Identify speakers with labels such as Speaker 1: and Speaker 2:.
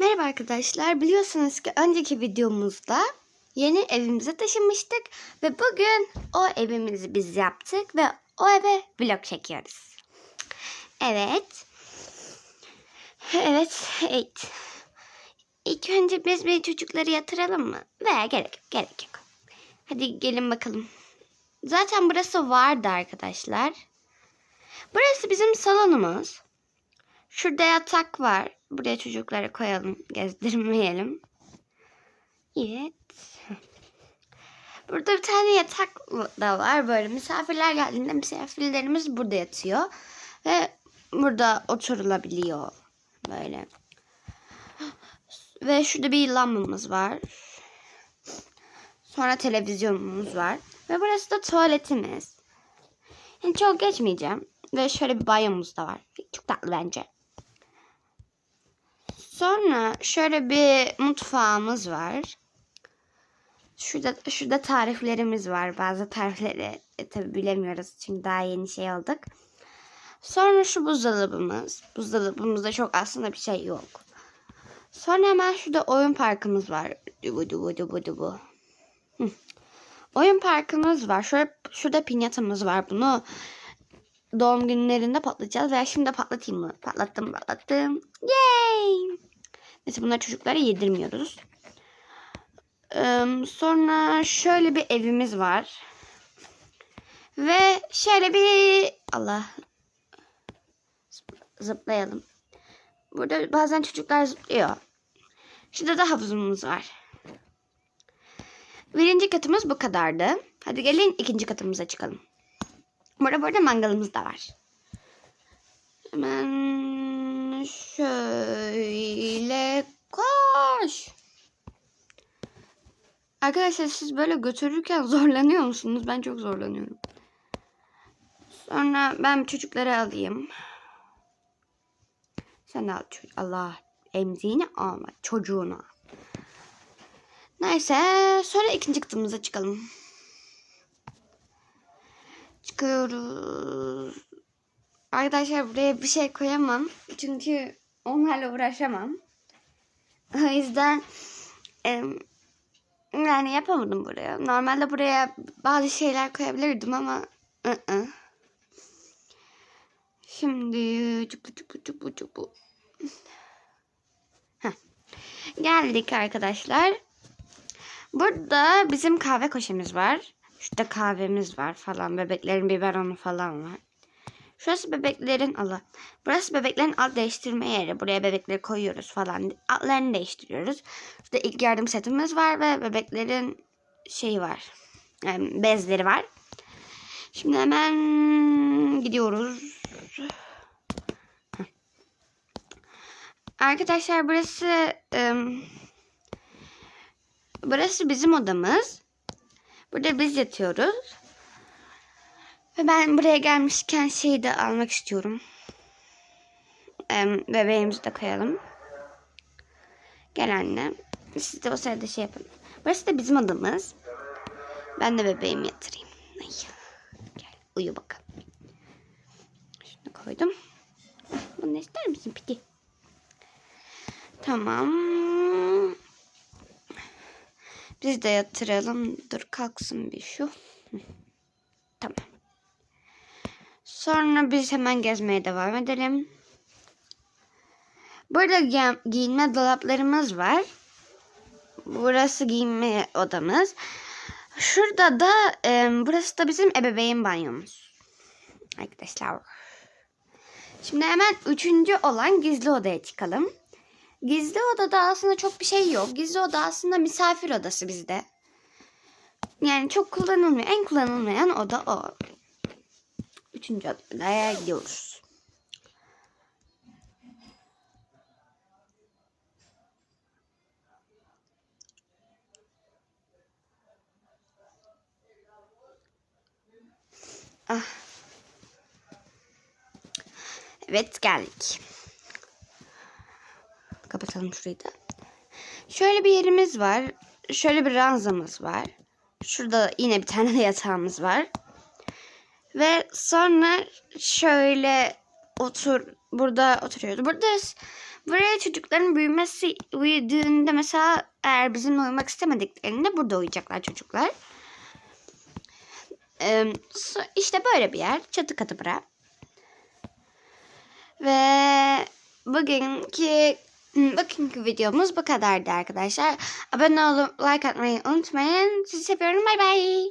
Speaker 1: Merhaba arkadaşlar. Biliyorsunuz ki önceki videomuzda yeni evimize taşınmıştık ve bugün o evimizi biz yaptık ve o eve vlog çekiyoruz. Evet. Evet, evet. İlk önce biz bir çocukları yatıralım mı? Veya gerek yok, gerek yok. Hadi gelin bakalım. Zaten burası vardı arkadaşlar. Burası bizim salonumuz. Şurada yatak var. Buraya çocukları koyalım. Gezdirmeyelim. Evet. Burada bir tane yatak da var. Böyle misafirler geldiğinde misafirlerimiz burada yatıyor. Ve burada oturulabiliyor. Böyle. Ve şurada bir lambamız var. Sonra televizyonumuz var. Ve burası da tuvaletimiz. Yani çok geçmeyeceğim. Ve şöyle bir banyomuz da var. Çok tatlı bence. Sonra şöyle bir mutfağımız var. Şurada şurada tariflerimiz var. Bazı tarifleri e, tabi bilemiyoruz çünkü daha yeni şey aldık. Sonra şu buzdolabımız. Buzdolabımızda çok aslında bir şey yok. Sonra hemen şurada oyun parkımız var. Dubu dubu dubu dubu. Hı. Oyun parkımız var. Şöyle, şurada pinyatamız var. Bunu doğum günlerinde patlatacağız. Veya şimdi patlatayım mı? Patlattım patlattım. Yay! Neyse bunları çocuklara yedirmiyoruz. Sonra şöyle bir evimiz var. Ve şöyle bir... Allah. Zıplayalım. Burada bazen çocuklar zıplıyor. Şurada da havuzumuz var. Birinci katımız bu kadardı. Hadi gelin ikinci katımıza çıkalım. Burada burada mangalımız da var. Hemen şöyle koş. Arkadaşlar siz böyle götürürken zorlanıyor musunuz? Ben çok zorlanıyorum. Sonra ben çocukları alayım. Sen al çocuk. Allah emziğini alma çocuğuna. Neyse sonra ikinci katımıza çıkalım. Çıkıyoruz. Arkadaşlar buraya bir şey koyamam. Çünkü onlarla uğraşamam. O yüzden yani yapamadım buraya. Normalde buraya bazı şeyler koyabilirdim ama ı-ı. Şimdi çupu çupu çupu çupu. Heh. Geldik arkadaşlar. Burada bizim kahve koşemiz var. Şurada kahvemiz var falan. Bebeklerin biberonu falan var. Şurası bebeklerin Allah. Burası bebeklerin alt değiştirme yeri. Buraya bebekleri koyuyoruz falan. Altlarını değiştiriyoruz. Şurada ilk yardım setimiz var ve bebeklerin şeyi var. Yani bezleri var. Şimdi hemen gidiyoruz. Arkadaşlar burası ım, burası bizim odamız. Burada biz yatıyoruz. Ve ben buraya gelmişken şeyi de almak istiyorum. Bebeğimizi de koyalım. Gel anne. Siz de o sırada şey yapın. Burası da bizim odamız. Ben de bebeğimi yatırayım. Ay. Gel uyu bakalım. Şunu koydum. Bunu ister misin Piti? Tamam. Biz de yatıralım. Dur kalksın bir şu. Tamam. Sonra biz hemen gezmeye devam edelim. Burada gi- giyinme dolaplarımız var. Burası giyinme odamız. Şurada da e, burası da bizim ebeveyn banyomuz. Arkadaşlar. Şimdi hemen üçüncü olan gizli odaya çıkalım. Gizli odada aslında çok bir şey yok. Gizli oda aslında misafir odası bizde. Yani çok kullanılmıyor. En kullanılmayan oda o. Üçüncü odaya gidiyoruz. Ah. Evet geldik. Kapatalım şurayı da. Şöyle bir yerimiz var. Şöyle bir ranzamız var. Şurada yine bir tane de yatağımız var. Ve sonra şöyle otur burada oturuyoruz. Burada Buraya çocukların büyümesi büyüdüğünde mesela eğer bizimle uyumak istemediklerinde burada uyuyacaklar çocuklar. Ee, işte böyle bir yer. Çatı katı bura. Ve bugünkü bugünkü videomuz bu kadardı arkadaşlar. Abone olup like atmayı unutmayın. Sizi seviyorum. Bay bay.